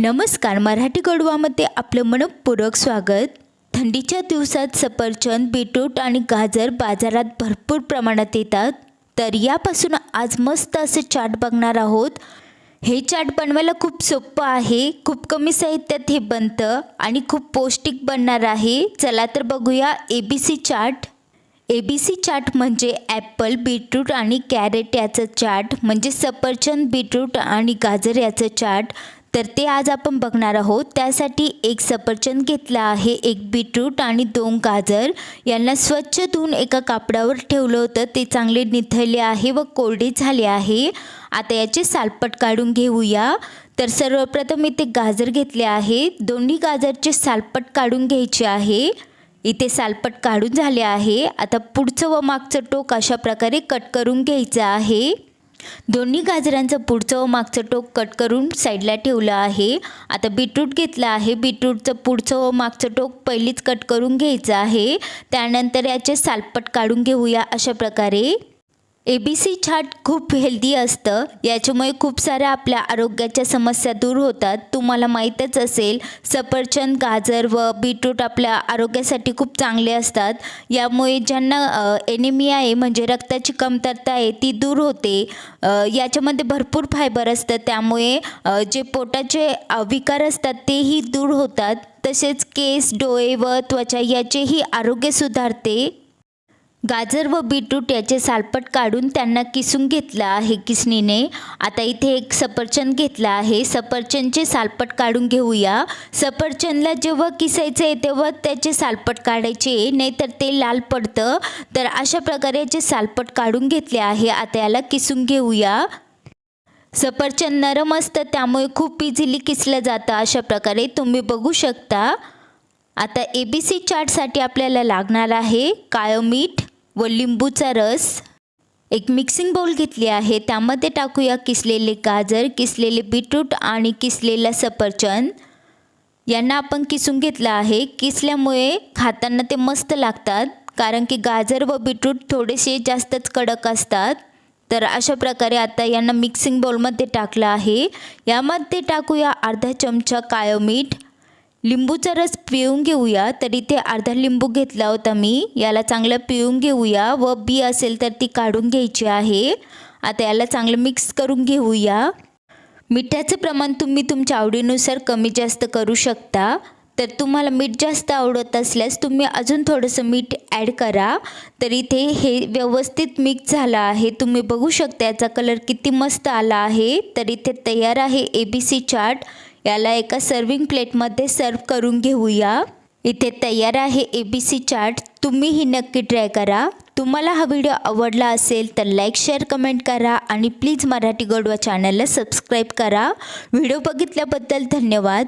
नमस्कार मराठी गडवामध्ये आपलं मनपूर्वक स्वागत. थंडीच्या दिवसात सफरचंद बीटरूट आणि गाजर बाजारात भरपूर प्रमाणात येतात. तर यापासून आज मस्त असे चाट बघणार आहोत. हे चाट बनवायला खूप सोपं आहे खूप कमी साहित्यात हे बनतं आणि खूप पौष्टिक बनणार आहे. चला तर बघूया A B C chaat. A B C chaat म्हणजे ॲपल बीटरूट आणि कॅरेट याचं चाट म्हणजे सफरचंद बीटरूट आणि गाजर याचं चाट. तर ते आज आपण बघणार आहोत. त्यासाठी एक सफरचंद घेतला आहे एक बीटरूट आणि दोन गाजर. यांना स्वच्छ धुवून एका कापडावर ठेवलं होतं. ते चांगले निथळले आहे व कोरडे झाले आहे. आता याचे सालपट काढून घेऊया. तर सर्वप्रथम इथे गाजर घेतले आहे. दोन्ही गाजरचे सालपट काढून घ्यायचे आहे. इथे सालपट काढून झाले आहे. आता पुढचं व मागचं टोक अशा प्रकारे कट करून घ्यायचं आहे. दोन्ही गाजरांचं पुढचं व मागचं टोक कट करून साईडला ठेवलं आहे. आता बीटरूट घेतलं आहे. बीटरूटचं पुढचं व मागचं टोक पहिलीच कट करून घ्यायचं आहे. त्यानंतर याचे सालपट काढून घेऊया अशा प्रकारे. ए बी सी छाट खूप हेल्दी असतं. याच्यामुळे खूप साऱ्या आपल्या आरोग्याच्या समस्या दूर होतात. तुम्हाला माहीतच असेल सफरचंद गाजर व बीटरूट आपल्या आरोग्यासाठी खूप चांगले असतात. यामुळे ज्यांना एनिमिया आहे म्हणजे रक्ताची कमतरता आहे ती दूर होते. याच्यामध्ये भरपूर फायबर असतं. त्यामुळे जे पोटाचे विकार असतात तेही दूर होतात. तसेच केस डोळे व त्वचा याचेही आरोग्य सुधारते. गाजर व बीटरूट याचे सालपट काढून त्यांना किसून घेतलं आहे किसणीने. आता इथे एक सफरचंद घेतला आहे. सफरचंदचे सालपट काढून घेऊया. सफरचंदला जेव्हा किसायचं आहे तेव्हा त्याचे सालपट काढायचे नाहीतर ते लाल पडतं. तर अशा प्रकारे याचे सालपट काढून घेतले आहे. आता याला किसून घेऊया. सफरचंद नरम असतं त्यामुळे खूप इझिली किसलं जातं. अशा प्रकारे तुम्ही बघू शकता. आता ए बी सी चाटसाठी आपल्याला लागणार आहे काळं मीठ. व लिंबूचा रस. एक मिक्सिंग बाउल घेतली आहे. त्यामध्ये टाकूया किसलेले गाजर किसलेले बीटरूट आणि किसलेला सफरचंद. यांना आपण किसून घेतलं आहे. किसल्यामुळे खाताना ते मस्त लागतात. कारण की गाजर व बीटरूट थोडेसे जास्तच कडक असतात. तर अशा प्रकारे आता यांना मिक्सिंग बाउलमध्ये टाकलं आहे. यामध्ये टाकूया अर्धा चमचा काळं मीठ. लिंबूचा रस पिळून घेऊया. तर इथे अर्धा लिंबू घेतला होता मी. याला चांगलं पिळून घेऊया व बी असेल तर ती काढून घ्यायची आहे. आता याला चांगलं मिक्स करून घेऊया. मिठाचं प्रमाण तुम्ही तुमच्या आवडीनुसार कमी जास्त करू शकता. तर तुम्हाला मीठ जास्त आवडत असल्यास तुम्ही अजून थोडंसं मीठ ॲड करा. तर इथे हे व्यवस्थित मिक्स झालं आहे. तुम्ही बघू शकता याचा कलर किती मस्त आला आहे. तर इथे तयार आहे ए बी सी चाट याला एका सर्विंग प्लेटमध्ये सर्व करून घेऊया. इथे तयार आहे ए बी सी चाट. तुम्हीही नक्की ट्राय करा. तुम्हाला हा व्हिडिओ आवडला असेल तर लाईक शेअर कमेंट करा आणि प्लीज मराठी गोडवा चॅनलला सबस्क्राईब करा. व्हिडिओ बघितल्याबद्दल धन्यवाद.